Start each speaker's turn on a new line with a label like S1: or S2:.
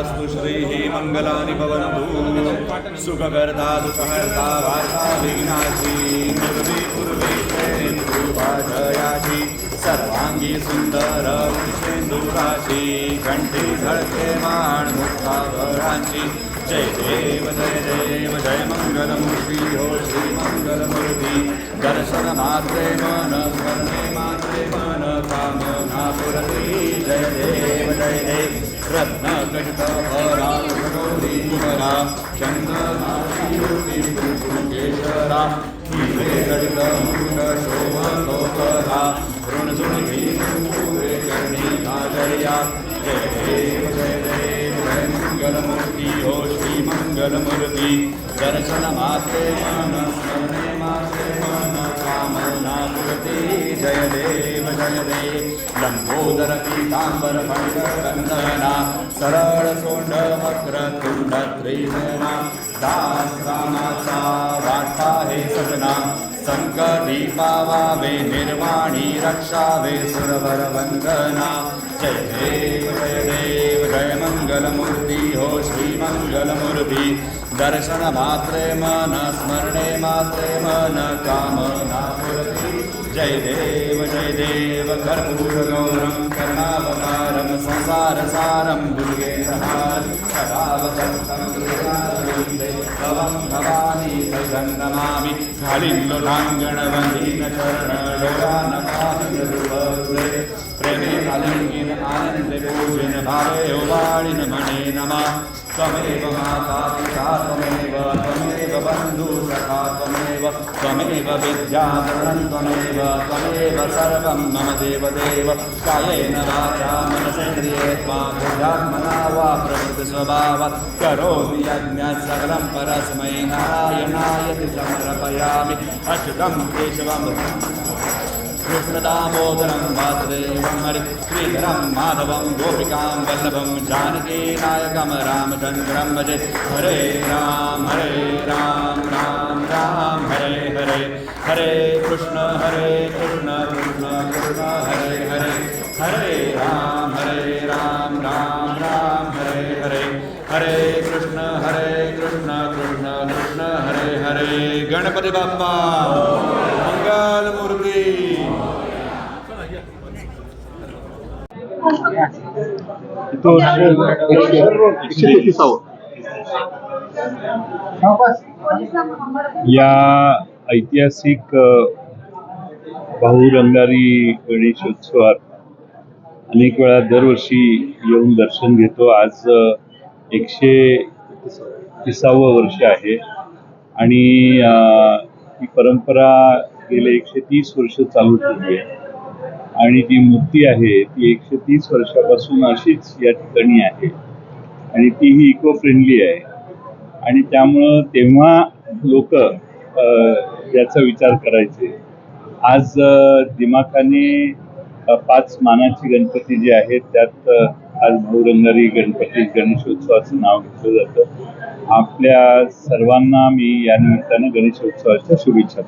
S1: अस्तु श्रीः मङ्गलानि सुखकर्ता दुःखहर्ता वार्ता विघ्नाची पूर्वे पूर्वे प्रेन्दुभाषयाची सर्वांगी सुंदर उंचेंदुराची कंठी झळके माण मुक्ताभरांची जय देव जय देव, जय मंगल मंगलमूर्ती हो श्री मंगलमूर्ती। दर्शन मात्रे मन, स्मरणे मात्रे मन कामना पुरती जय देव जय देव। रत्न कटित भरा गौरी चंद्रनाशी केशरा हिरे गडित मुकुट शोभा लोकरा ऋणजुणी पूरे करणी नाजया जय देव जय देव जय मंगलमूर्ती हो श्री मंगलमूर्ती दर्शन मात्रे मन स्मरणे मात्रे मन कामना जय देव जय देव लंबोदर पीतांबर पंडना सरळ सोंड वक्र रामाचा वाटा हे सजना. संकटी पावावे निर्वाणी रक्षावे सुरवर वंदना. जय देव जय देव जय मंगलमूर्ती हो श्रीमंगलमूर्ती दर्शन मात्रे मन स्मरणे मात्रे मन कामना जय देव जय देव कर्पूरगौरं कर्णावतारं संसारसारं दुर्गेन्द्रहार सदावचन्तं भजं नमामि खालिल्लुलाङ्गणवन्दीन चरणडोरानपाहिरुपे प्रेमे आलिङ्गिन आनन्दे भावे उवाणिन मणे नमः। त्वमेव माता पिता, त्वमेव त्वमेव बन्धु सखा त्वमेव त्वमेव विद्याधरणं त्वमेव त्वमेव सर्वं मम देवदेव कायेन वाचा मनसेन्द्रिये त्वा बुद्ध्यात्मना वा प्रवृत्तिस्वभावात् करोमि यज्ञः सकलं परस्मै नारायणाय समर्पयामि अच्युतं केशवं कृष्णदामोदरं वासुदेवं हरि श्रीधरं माधवं गोपिकां वल्लभं जानकीनायकं रामचन्द्रं भजे। हरे राम हरे राम राम राम, हरे हरे। हरे कृष्ण हरे कृष्ण कृष्ण कृष्ण, हरे हरे। हरे राम हरे राम राम राम, हरे हरे। हरे कृष्ण हरे कृष्ण कृष्ण कृष्ण, हरे हरे। गणपती बाप्पा!
S2: या ऐतिहासिक अ, भाऊरंगारी गणेशोत्सवात अनेक वेळा दरवर्षी येऊन दर्शन घेतो. आज एकशे तिसावं वर्ष आहे आणि ही परंपरा गेले एकशे तीस वर्ष चालू ठेवली आहे. आणि ती मूर्ती आहे ती एकशे तीस वर्षापासून अशीच या ठिकाणी आहे. आणि ती ही इको फ्रेंडली आहे. आणि त्यामुळं तेव्हा लोक याचा विचार करायचे. आज दिमाखाने पाच मानाचे गणपती जे आहेत त्यात आज भाऊरंगारी गणपती गणेशोत्सवाचं नाव घेतलं जातं. आपल्या सर्वांना मी या निमित्तानं गणेशोत्सवाच्या शुभेच्छा